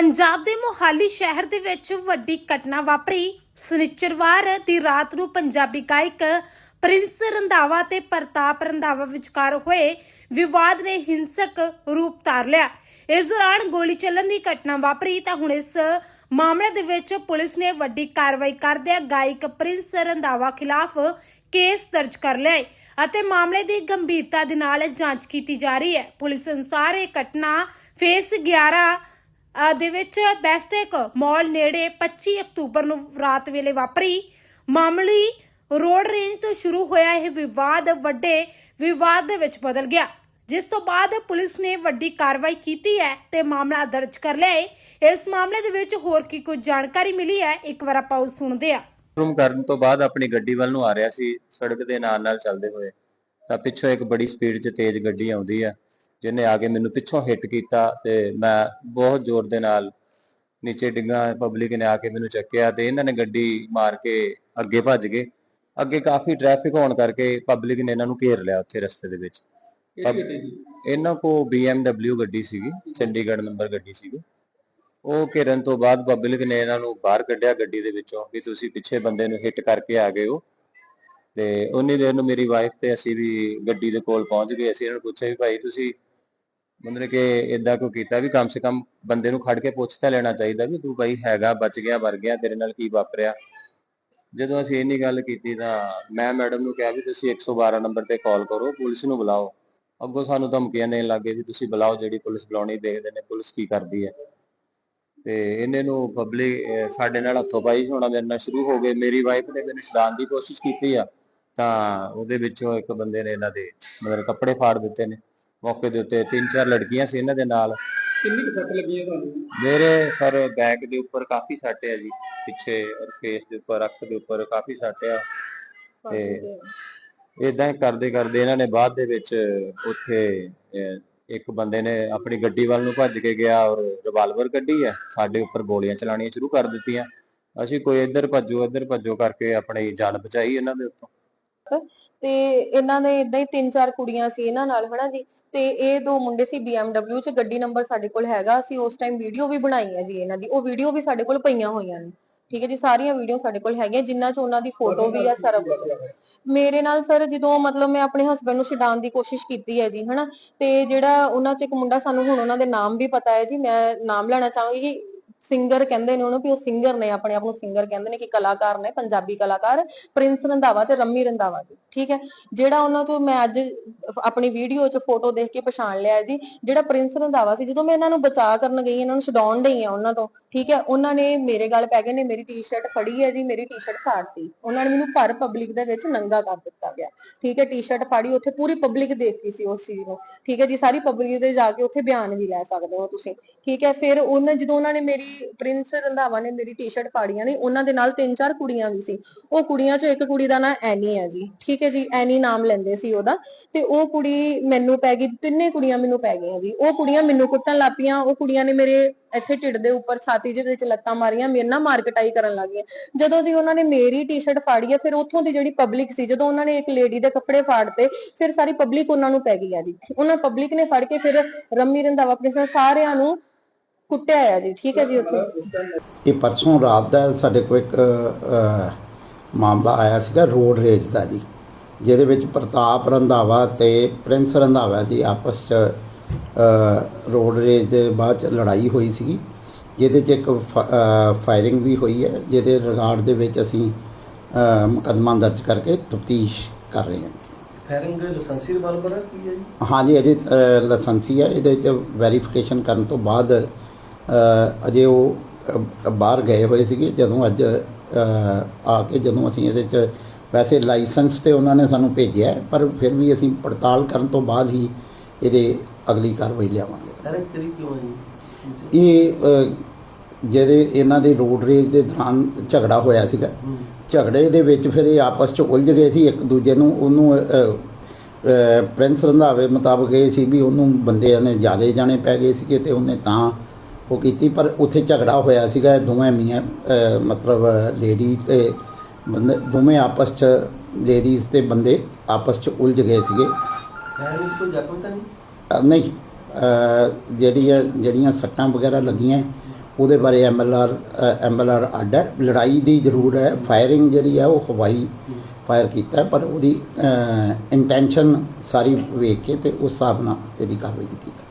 ਪੰਜਾਬ ਦੇ ਮੋਹਾਲੀ ਸ਼ਹਿਰ ਦੇ ਵਿੱਚ ਵੱਡੀ ਘਟਨਾ ਵਾਪਰੀ। ਸਨਿਚਰਵਾਰ ਦੀ ਰਾਤ ਨੂੰ ਪੰਜਾਬੀ ਗਾਇਕ ਪ੍ਰਿੰਸ ਰੰਧਾਵਾ ਤੇ ਪ੍ਰਤਾਪ ਰੰਧਾਵਾ ਵਿਚਕਾਰ ਹੋਏ ਵਿਵਾਦ ਨੇ ਹਿੰਸਕ ਰੂਪ ਧਾਰ ਲਿਆ। ਇਸ ਦੌਰਾਨ ਗੋਲੀ ਚੱਲਣ ਦੀ ਘਟਨਾ ਵਾਪਰੀ ਤਾਂ ਹੁਣ ਇਸ ਮਾਮਲੇ ਦੇ ਵਿੱਚ ਪੁਲਿਸ ਨੇ ਵੱਡੀ ਕਾਰਵਾਈ ਕਰਦਿਆਂ ਗਾਇਕ ਪ੍ਰਿੰਸ ਰੰਧਾਵਾ ਖਿਲਾਫ ਕੇਸ ਦਰਜ ਕਰ ਲਿਆ ਹੈ ਅਤੇ ਮਾਮਲੇ ਦੀ ਗੰਭੀਰਤਾ ਦੇ ਨਾਲ ਜਾਂਚ ਕੀਤੀ ਜਾ ਰਹੀ ਹੈ। ਪੁਲਿਸ ਅਨੁਸਾਰ ਇਹ ਘਟਨਾ ਫੇਸ 11 ਦੇ ਵਿੱਚ ਬੈਸਟੇਕ ਮਾਲ ਨੇੜੇ 25 ਅਕਤੂਬਰ ਨੂੰ ਰਾਤ ਵੇਲੇ ਵਾਪਰੀ। ਮਾਮੂਲੀ ਰੋਡ ਰੇਂਜ ਤੋਂ ਸ਼ੁਰੂ ਹੋਇਆ ਇਹ ਵਿਵਾਦ ਵੱਡੇ ਵਿਵਾਦ ਦੇ ਵਿੱਚ ਬਦਲ ਗਿਆ। ਜਿਸ ਤੋਂ ਬਾਅਦ ਪੁਲਿਸ ਨੇ ਵੱਡੀ ਕਾਰਵਾਈ ਕੀਤੀ ਹੈ ਤੇ ਮਾਮਲਾ ਦਰਜ ਕਰ ਲਿਆ ਹੈ ਇਸ ਮਾਮਲੇ ਦੇ ਵਿੱਚ ਹੋਰ ਕੀ ਕੁਝ ਜਾਣਕਾਰੀ ਮਿਲੀ ਹੈ, ਇੱਕ ਵਾਰ ਆਪਾਂ ਉਹ ਸੁਣਦੇ ਹਾਂ। ਰੂਮ ਕਰਨ ਤੋਂ ਬਾਅਦ ਆਪਣੀ ਗੱਡੀ ਵੱਲ ਨੂੰ ਆ ਰਿਹਾ ਸੀ। ਸੜਕ ਦੇ ਨਾਲ ਨਾਲ ਚੱਲਦੇ ਹੋਏ ਤਾਂ ਪਿੱਛੋਂ ਇੱਕ ਬੜੀ ਸਪੀਡ 'ਚ ਤੇਜ਼ ਗੱਡੀ ਆਉਂਦੀ ਆ। ਜਿਹਨੇ ਆ ਕੇ ਮੈਨੂੰ ਪਿੱਛੋਂ ਹਿੱਟ ਕੀਤਾ ਤੇ ਮੈਂ ਬਹੁਤ ਜ਼ੋਰ ਦੇ ਨਾਲ ਨੀਚੇ ਡਿੱਗਾ ਪਬਲਿਕ ਨੇ ਆ ਕੇ ਮੈਨੂੰ ਚੱਕਿਆ ਤੇ ਇਹਨਾਂ ਨੇ ਗੱਡੀ ਮਾਰ ਕੇ ਅੱਗੇ ਭੱਜ ਗਏ। ਅੱਗੇ ਕਾਫੀ ਟ੍ਰੈਫਿਕ ਹੋਣ ਕਰਕੇ ਪਬਲਿਕ ਨੇ ਇਹਨਾਂ ਨੂੰ ਘੇਰ ਲਿਆ ਉੱਥੇ ਰਸਤੇ ਦੇ ਵਿੱਚ। ਇਹਨਾਂ ਕੋ BMW ਗੱਡੀ ਸੀਗੀ ਚੰਡੀਗੜ੍ਹ ਨੰਬਰ ਗੱਡੀ ਸੀਗੀ। ਉਹ ਘੇਰਨ ਤੋਂ ਬਾਅਦ ਪਬਲਿਕ ਨੇ ਇਹਨਾਂ ਨੂੰ ਬਾਹਰ ਕੱਢਿਆ ਗੱਡੀ ਦੇ ਵਿੱਚੋਂ ਵੀ ਤੁਸੀਂ ਪਿੱਛੇ ਬੰਦੇ ਨੂੰ ਹਿੱਟ ਕਰਕੇ ਆ ਗਏ ਹੋ। ਤੇ ਉਨੀ ਦੇਰ ਨੂੰ ਮੇਰੀ ਵਾਈਫ ਤੇ ਅਸੀਂ ਵੀ ਗੱਡੀ ਦੇ ਕੋਲ ਪਹੁੰਚ ਗਏ। ਅਸੀਂ ਇਹਨਾਂ ਨੂੰ ਪੁੱਛਿਆ ਵੀ ਭਾਈ ਤੁਸੀਂ ਮਤਲਬ ਕਿ ਇਦਾਂ ਕਿਉਂ ਕੀਤਾ ਵੀ ਕਮ ਸੇ ਕਮ ਬੰਦੇ ਨੂੰ ਖੜ ਕੇ ਪੁੱਛ ਤਾਂ ਲੈਣਾ ਚਾਹੀਦਾ ਵੀ ਤੂੰ ਭਾਈ ਹੈਗਾ, ਬਚ ਗਿਆ ਵਰ ਗਿਆ, ਤੇਰੇ ਨਾਲ ਕੀ ਵਾਪਰਿਆ। ਜਦੋਂ ਅਸੀਂ ਇੰਨੀ ਗੱਲ ਕੀਤੀ ਤਾਂ ਮੈਂ ਮੈਡਮ ਨੂੰ ਕਿਹਾ ਵੀ ਤੁਸੀਂ 112 ਨੰਬਰ ਤੇ ਕਾਲ ਕਰੋ, ਪੁਲਿਸ ਨੂੰ ਬੁਲਾਓ। ਅੱਗੋਂ ਸਾਨੂੰ ਧਮਕੀਆਂ ਦੇਣ ਲੱਗੇ ਵੀ ਤੁਸੀਂ ਬੁਲਾਓ ਜਿਹੜੀ ਪੁਲਿਸ ਬੁਲਾਉਣੀ, ਦੇਖਦੇ ਨੇ ਪੁਲਿਸ ਕੀ ਕਰਦੀ ਹੈ। ਤੇ ਇਹਨੇ ਨੂੰ ਪਬਲਿਕ ਸਾਡੇ ਨਾਲ ਹੱਥੋਂ ਪਾਈ ਹੋਣਾ ਮੇਰੇ ਨਾਲ ਸ਼ੁਰੂ ਹੋ ਗਏ। ਮੇਰੀ ਵਾਈਫ ਨੇ ਮੈਨੂੰ ਛਡਾਉਣ ਦੀ ਕੋਸ਼ਿਸ਼ ਕੀਤੀ ਆ, ਤਾਂ ਉਹਦੇ ਵਿੱਚੋਂ ਇੱਕ ਬੰਦੇ ਨੇ ਇਹਨਾਂ ਦੇ ਮਤਲਬ ਕੱਪੜੇ ਫਾੜ ਦਿੱਤੇ ਨੇ। ਮੌਕੇ ਦੇ ਉੱਤੇ ਤਿੰਨ ਚਾਰ ਲੜਕੀਆਂ ਸੀ ਇਹਨਾਂ ਦੇ ਨਾਲ। ਕਿੰਨੀ ਕੁ ਸੱਟ ਲੱਗੀ ਹੈ ਤੁਹਾਨੂੰ? ਮੇਰੇ ਸਰ ਬੈਕ ਦੇ ਉੱਪਰ ਕਾਫੀ ਸੱਟ ਹੈ ਜੀ ਪਿੱਛੇ ਔਰ ਫੇਸ ਦੇ ਉੱਪਰ ਅੱਖ ਦੇ ਉੱਪਰ ਕਾਫੀ ਸੱਟ ਆ। ਤੇ ਇਦਾਂ ਹੀ ਕਰਦੇ ਕਰਦੇ ਇਹਨਾਂ ਨੇ ਬਾਅਦ ਦੇ ਵਿੱਚ ਉੱਥੇ ਇੱਕ ਬੰਦੇ ਨੇ ਆਪਣੀ ਗੱਡੀ ਵੱਲ ਨੂੰ ਭੱਜ ਕੇ ਗਿਆ ਔਰ ਰਿਵਾਲਵਰ ਕੱਢੀ ਹੈ ਸਾਡੇ ਉੱਪਰ ਗੋਲੀਆਂ ਚਲਾਣੀਆਂ ਸ਼ੁਰੂ ਕਰ ਦਿੱਤੀਆਂ। ਅਸੀਂ ਕੋਈ ਇੱਧਰ ਭੱਜੋ ਇੱਧਰ ਭੱਜੋ ਕਰਕੇ ਆਪਣੀ ਜਾਨ ਬਚਾਈ ਇਹਨਾਂ ਦੇ ਉੱਤੋਂ। ਤੇ ਇਹਨਾਂ ਨੇ ਇਦਾਂ ਹੀ ਤਿੰਨ ਚਾਰ ਕੁੜੀਆਂ ਸੀ ਇਹਨਾਂ ਨਾਲ, ਹਨਾ ਜੀ? ਤੇ ਇਹ ਦੋ ਮੁੰਡੇ ਸੀ BMW ਚ, ਗੱਡੀ ਨੰਬਰ ਸਾਡੇ ਕੋਲ ਹੈਗਾ, ਅਸੀਂ ਉਸ ਟਾਈਮ ਵੀਡੀਓ ਵੀ ਬਣਾਈ ਹੈ ਜੀ ਇਹਨਾਂ ਦੀ, ਉਹ ਵੀਡੀਓ ਵੀ ਸਾਡੇ ਕੋਲ ਪਈਆਂ ਹੋਈਆਂ ਨੇ, ਠੀਕ ਹੈ ਜੀ? ਸਾਰੀਆਂ ਵੀਡੀਓ ਸਾਡੇ ਕੋਲ ਹੈਗੀਆਂ ਜਿਨ੍ਹਾਂ ਚ ਉਹਨਾਂ ਦੀ ਫੋਟੋ ਵੀ ਆ, ਸਾਰਾ ਕੁਝ ਮੇਰੇ ਨਾਲ ਸਰ ਜਦੋਂ ਮਤਲਬ ਮੈਂ ਆਪਣੇ ਹਸਬੰਡ ਨੂੰ ਛਡਾਉਣ ਦੀ ਕੋਸ਼ਿਸ਼ ਕੀਤੀ ਹੈ ਜੀ, ਹਨਾ? ਤੇ ਜਿਹੜਾ ਉਹਨਾਂ ਚ ਇੱਕ ਮੁੰਡਾ, ਸਾਨੂੰ ਹੁਣ ਉਹਨਾਂ ਦੇ ਨਾਮ ਵੀ ਪਤਾ ਹੈ ਜੀ, ਮੈਂ ਨਾਮ ਲੈਣਾ ਚਾਹਾਂਗੀ ਸਿੰਗਰ ਕਹਿੰਦੇ ਨੇ ਉਹਨੂੰ ਵੀ ਉਹ ਸਿੰਗਰ ਨੇ, ਆਪਣੇ ਆਪ ਨੂੰ ਸਿੰਗਰ ਕਹਿੰਦੇ ਨੇ ਕਿ ਕਲਾਕਾਰ ਨੇ, ਪੰਜਾਬੀ ਕਲਾਕਾਰ ਪ੍ਰਿੰਸ ਰੰਧਾਵਾ ਤੇ ਰੰਮੀ ਰੰਧਾਵਾ ਜੀ, ਠੀਕ ਹੈ। ਜਿਹੜਾ ਉਹਨਾਂ ਚੋਂ ਮੈਂ ਅੱਜ ਆਪਣੀ ਵੀਡੀਓ 'ਚ ਫੋਟੋ ਦੇਖ ਕੇ ਪਛਾਣ ਲਿਆ ਜੀ, ਜਿਹੜਾ ਪ੍ਰਿੰਸ ਰੰਧਾਵਾ ਸੀ, ਜਦੋਂ ਮੈਂ ਇਹਨਾਂ ਨੂੰ ਬਚਾ ਕਰਨ ਗਈ, ਇਹਨਾਂ ਨੂੰ ਛਡਾਉਣ ਡਈ ਆ ਉਹਨਾਂ ਤੋਂ, ਠੀਕ ਹੈ। ਉਹਨਾਂ ਨੇ ਮੇਰੇ ਗੱਲ ਪੈ ਗਏ ਨੇ, ਮੇਰੀ ਟੀ-ਸ਼ਰਟ ਫੜੀ ਹੈ ਜੀ, ਮੇਰੀ ਟੀ-ਸ਼ਰਟ ਫਾੜਤੀ ਉਹਨਾਂ ਨੇ ਮੈਨੂੰ ਭਰ ਪਬਲਿਕ ਦੇ ਵਿੱਚ ਨੰਗਾ ਕਰ ਦਿੱਤਾ। ਗਿਆ। ਠੀਕ ਹੈ ਟੀ-ਸ਼ਰਟ ਫਾੜੀ, ਉੱਥੇ ਪੂਰੀ ਪਬਲਿਕ ਦੇਖ ਰਹੀ ਸੀ ਉਸ ਚੀਜ਼ ਨੂੰ। ਠੀਕ ਹੈ ਜੀ, ਸਾਰੀ ਪਬਲਿਕ ਦੇ ਜਾ ਕੇ ਉੱਥੇ ਬਿਆਨ ਵੀ ਲੈ ਸਕਦੇ ਹੋ ਤੁਸੀਂ। ਠੀਕ ਹੈ, ਫਿਰ ਉਹਨਾਂ ਜਦੋਂ ਉਹਨਾਂ ਨੇ ਮੇਰੀ ਪ੍ਰਿੰਸ ਰੰਧਾਵਾ ਨੇ ਮੇਰੀ ਟੀ-ਸ਼ਰਟ ਫਾੜੀਆਂ ਨੇ, ਉਹਨਾਂ ਦੇ ਨਾਲ ਤਿੰਨ ਚਾਰ ਕੁੜੀਆਂ ਵੀ ਸੀ। ਉਹ ਕੁੜੀਆਂ ਚੋਂ ਇੱਕ ਕੁੜੀ ਦਾ ਨਾਂ ਐਨੀ ਹੈ ਜੀ। ਠੀਕ ਹੈ ਜੀ ਐਨੀ ਨਾਮ ਲੈਂਦੇ ਸੀ ਉਹਦਾ। ਤੇ ਉਹ ਕੁੜੀ ਮੈਨੂੰ ਪੈ ਗਈ, ਤਿੰਨੇ ਕੁੜੀਆਂ ਮੈਨੂੰ ਪੈ ਗਈਆਂ ਜੀ। ਉਹ ਕੁੜੀਆਂ ਮੈਨੂੰ ਕੁੱਟਣ ਲੱਪੀਆਂ ਉਹ ਕੁੜੀਆਂ ਨੇ ਮੇਰੇ ਇੱਥੇ ਢਿੱਡ ਦੇ ਉੱਪਰ ਛਾਤੀ ਦੇ ਵਿੱਚ ਲੱਤਾਂ ਮਾਰੀਆਂ, ਮੇਰੇ ਨਾਲ ਮਾਰਕਟਾਈ ਕਰਨ ਲੱਗ ਗਈਆਂ। ਜਦੋਂ ਜੀ ਉਹਨਾਂ ਨੇ ਮੇਰੀ ਟੀ-ਸ਼ਰਟ ਫਾੜੀ ਹੈ, ਫਿਰ ਉੱਥੋਂ ਦੀ ਜਿਹੜੀ ਪਬਲਿਕ ਸੀ, ਜਦੋਂ ਉਹਨਾਂ ਨੇ ਇੱਕ ਲੇਡੀ ਦੇ ਕੱਪੜੇ ਫਾੜਤੇ ਫਿਰ ਸਾਰੀ ਪਬਲਿਕ ਉਹਨਾਂ ਨੂੰ ਪੈ ਗਈ ਆ ਜੀ। ਉਹਨਾਂ ਪਬਲਿਕ ਨੇ ਫੜ ਕੇ ਫਿਰ ਰੰਮੀ ਰੰਧਾਵਾ ਆਪਣੇ ਸਾਰਿਆਂ ਨੂੰ ਕੁੱਟਿਆ ਆ ਜੀ। ਠੀਕ ਹੈ ਜੀ ਉੱਥੇ। ਇਹ ਪਰਸੋਂ ਰਾਤ ਦਾ ਸਾਡੇ ਕੋਲ ਇੱਕ ਮਾਮਲਾ ਆਇਆ ਸੀਗਾ ਰੋਡ ਰੇਜ ਦਾ ਜੀ ਜਿਹਦੇ ਵਿੱਚ ਪ੍ਰਤਾਪ ਰੰਧਾਵਾ ਤੇ ਪ੍ਰਿੰਸ ਰੰਧਾਵਾ ਦੀ ਆਪਸ 'ਚ ਅ, ਰੋਡ ਰੇਜ ਦੇ ਬਾਅਦ 'ਚ ਲੜਾਈ ਹੋਈ ਸੀਗੀ ਜਿਹਦੇ 'ਚ ਇੱਕ ਫਾਇਰਿੰਗ ਵੀ ਹੋਈ ਹੈ ਜਿਹਦੇ ਰਿਗਾਰਡ ਦੇ ਵਿੱਚ ਅਸੀਂ ਅ, ਮੁਕੱਦਮਾ ਦਰਜ ਕਰਕੇ ਤਫਤੀਸ਼ ਕਰ ਰਹੇ ਹਾਂ। ਫਾਇਰਿੰਗ ਲਾਇਸੈਂਸੀ ਰਿਵਾਲਵਰ ਹੈ ਕੀ ਹੈ ਜੀ? ਹਾਂਜੀ ਅਜੇ ਲਾਇਸੈਂਸੀ ਹੈ ਇਹਦੇ 'ਚ ਵੈਰੀਫਿਕੇਸ਼ਨ ਕਰਨ ਤੋਂ ਬਾਅਦ ਅਜੇ ਉਹ ਬਾਹਰ ਗਏ ਹੋਏ ਸੀਗੇ। ਜਦੋਂ ਅੱਜ ਆ ਕੇ ਜਦੋਂ ਅਸੀਂ ਇਹਦੇ 'ਚ ਵੈਸੇ ਲਾਇਸੈਂਸ ਤੇ ਉਹਨਾਂ ਨੇ ਸਾਨੂੰ ਭੇਜਿਆ ਪਰ ਫਿਰ ਵੀ ਅਸੀਂ ਪੜਤਾਲ ਕਰਨ ਤੋਂ ਬਾਅਦ ਹੀ ਇਹਦੇ ਅਗਲੀ ਕਾਰਵਾਈ ਲਿਆਵਾਂਗੇ। ਕਿਉਂ ਹੈ ਇਹ ਜਿਹਦੇ ਇਹਨਾਂ ਦੇ ਰੋਡ ਰੇਜ ਦੇ ਦੌਰਾਨ ਝਗੜਾ ਹੋਇਆ ਸੀਗਾ। ਝਗੜੇ ਦੇ ਵਿੱਚ ਫਿਰ ਇਹ ਆਪਸ 'ਚ ਉਲਝ ਗਏ ਸੀ ਇੱਕ ਦੂਜੇ ਨੂੰ ਉਹਨੂੰ ਪ੍ਰਿੰਸ ਰੰਧਾਵੇ ਮੁਤਾਬਕ ਇਹ ਸੀ ਵੀ ਉਹਨੂੰ ਬੰਦਿਆਂ ਨੇ ਜ਼ਿਆਦੇ ਜਾਣੇ ਪੈ ਗਏ ਸੀਗੇ ਤੇ ਉਹਨੇ ਤਾਂ ਉਹ ਕੀਤੀ ਪਰ ਉੱਥੇ ਝਗੜਾ ਹੋਇਆ ਸੀਗਾ ਦੋਵੇਂ ਮੀਆਂ ਮਤਲਬ ਲੇਡੀ ਤੇ ਬੰਦੇ ਦੋਵੇਂ ਆਪਸ 'ਚ ਲੇਡੀਜ਼ ਤੇ ਬੰਦੇ ਆਪਸ 'ਚ ਉਲਝ ਗਏ ਸੀਗੇ। ਫਾਇਰਿੰਗ ਵਿੱਚ ਕੋਈ ਜ਼ਖਮ ਤਾਂ ਨਹੀਂ? ਜਿਹੜੀਆਂ ਜਿਹੜੀਆਂ ਸੱਟਾਂ ਵਗੈਰਾ ਲੱਗੀਆਂ ਉਹਦੇ ਬਾਰੇ ਐਮਐਲਆਰ ਐਮਐਲਆਰ ਅੱਡ ਹੈ। ਲੜਾਈ ਦੀ ਜ਼ਰੂਰ ਹੈ। ਫਾਇਰਿੰਗ ਜਿਹੜੀ ਹੈ ਉਹ ਹਵਾਈ ਫਾਇਰ ਕੀਤਾ ਪਰ ਉਹਦੀ ਇੰਟੈਂਸ਼ਨ ਸਾਰੀ ਵੇਖ ਕੇ ਤੇ ਉਸ ਹਿਸਾਬ ਨਾਲ ਇਹਦੀ ਕਾਰਵਾਈ ਕੀਤੀ ਜਾਵੇ।